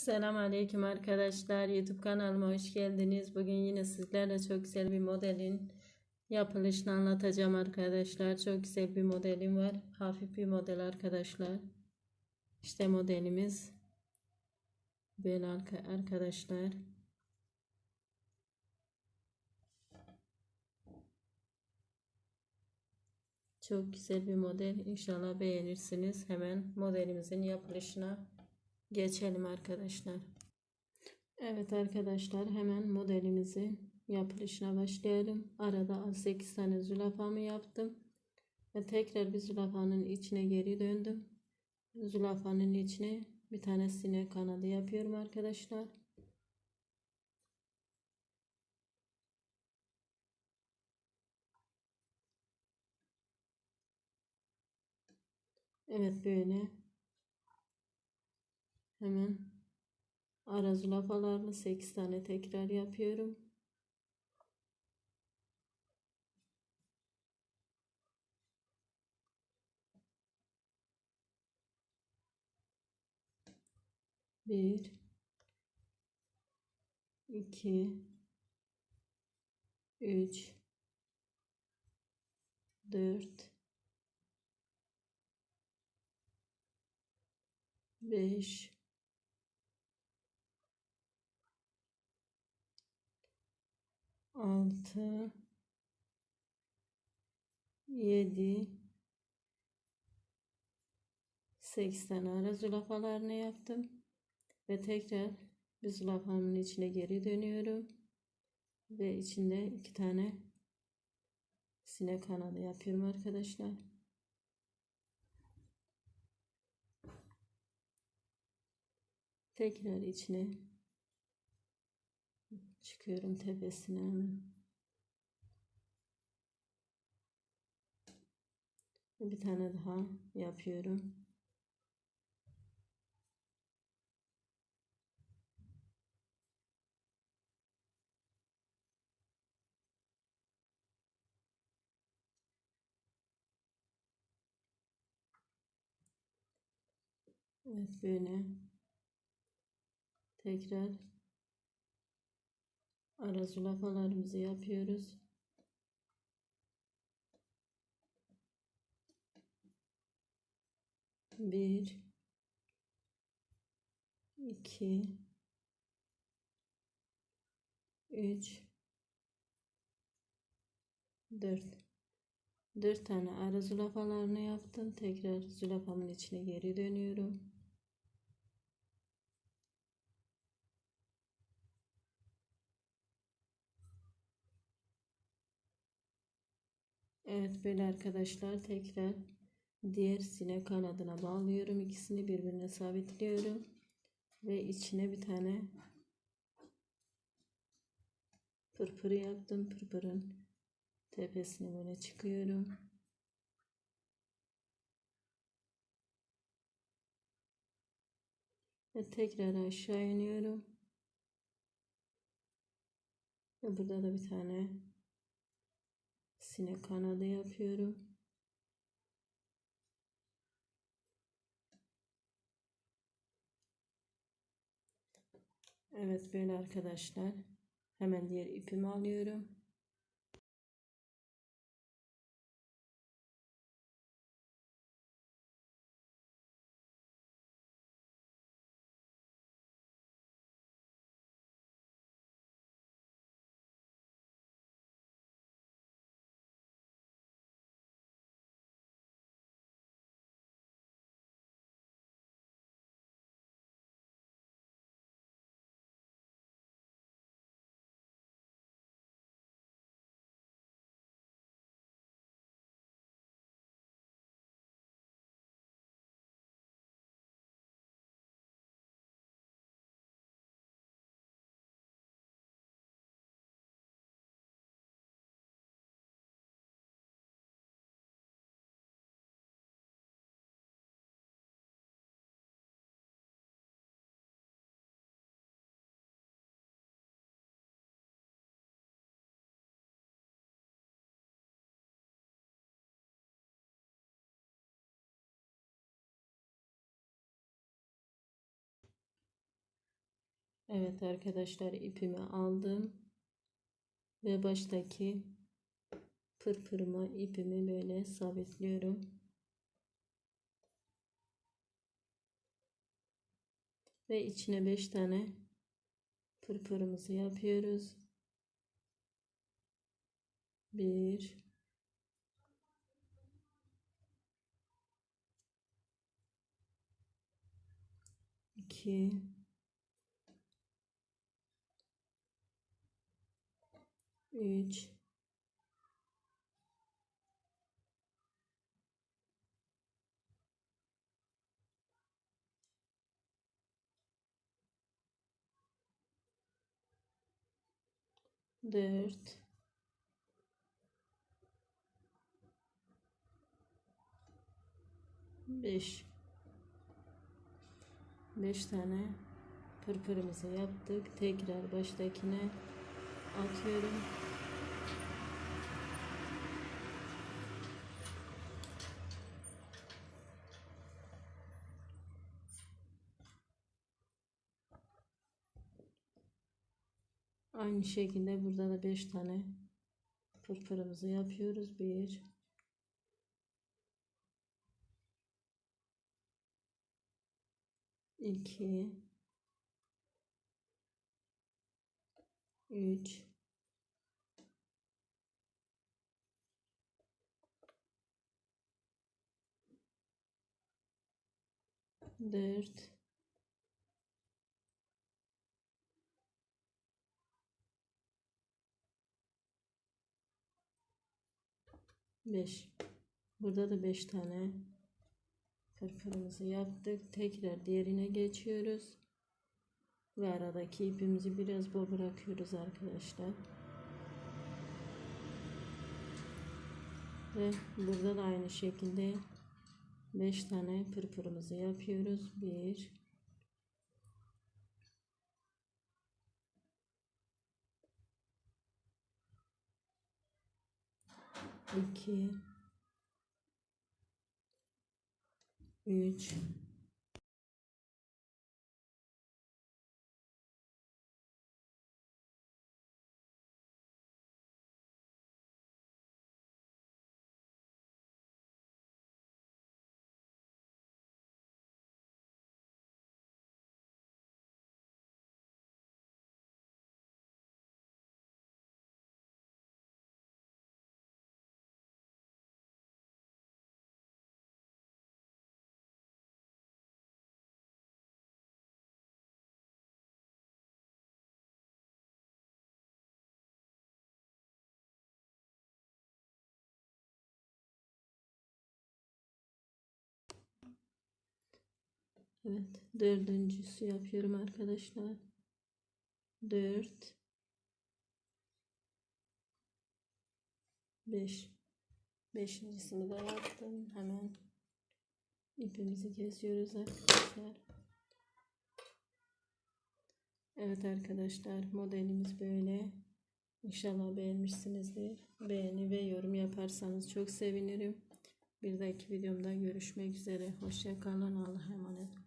Selam aleyküm arkadaşlar. YouTube kanalıma hoş geldiniz. Bugün yine sizlerle çok güzel bir modelin yapılışını anlatacağım arkadaşlar. Çok güzel bir modelim var. Hafif bir model arkadaşlar. İşte modelimiz. Böyle arka- arkadaşlar. Çok güzel bir model. İnşallah beğenirsiniz. Hemen modelimizin yapılışına geçelim arkadaşlar. Evet arkadaşlar hemen modelimizin yapılışına başlayalım. Arada 8 tane zülafamı yaptım. Ve tekrar bir zülafanın içine geri döndüm. Zülafanın içine bir tane sinek kanadı yapıyorum arkadaşlar. Evet böyle hemen ara zülafalarını 8 tane tekrar yapıyorum. Bir, iki, üç, dört, beş, altı, yedi, seksen ara zülafalarını yaptım ve tekrar bir zülafamın içine geri dönüyorum ve içinde iki tane sinek kanadı yapıyorum arkadaşlar. Tekrar içine çıkıyorum tepesine. Bir tane daha yapıyorum. Evet böyle tekrar ara zülafalarımızı yapıyoruz. Bir, iki, üç, dört. Dört tane ara zülafalarını yaptım. Tekrar zülafamın içine geri dönüyorum. Evet böyle arkadaşlar tekrar diğer sinek kanadına bağlıyorum. İkisini birbirine sabitliyorum. Ve içine bir tane pırpır yaptım. Pırpırın tepesine böyle çıkıyorum. Ve tekrar aşağı iniyorum. Ve burada da bir tane sinek kanadı yapıyorum. Evet böyle arkadaşlar. Hemen diğer ipimi alıyorum. Evet arkadaşlar ipimi aldım ve baştaki pırpırıma ipimi böyle sabitliyorum. Ve içine 5 tane pırpırımızı yapıyoruz. 1 2 3 4 5 5 tane pırpırımızı yaptık. Tekrar baştakine atıyorum. Aynı şekilde burada da 5 tane pırpırımızı yapıyoruz. 1 2 3 4 5 Burada da 5 tane pırpırımızı yaptık. Tekrar diğerine geçiyoruz. Ve aradaki ipimizi biraz bol bırakıyoruz arkadaşlar. Ve burada da aynı şekilde 5 tane pırpırımızı yapıyoruz. 1 2 3 Evet, dördüncüsü yapıyorum arkadaşlar. 4 5 Beşincisini de yaptım. Hemen ipimizi kesiyoruz arkadaşlar. Evet arkadaşlar modelimiz böyle. İnşallah beğenmişsinizdir. Beğeni ve yorum yaparsanız çok sevinirim. Bir dahaki videomda görüşmek üzere. Hoşça kalın. Allah'a emanet.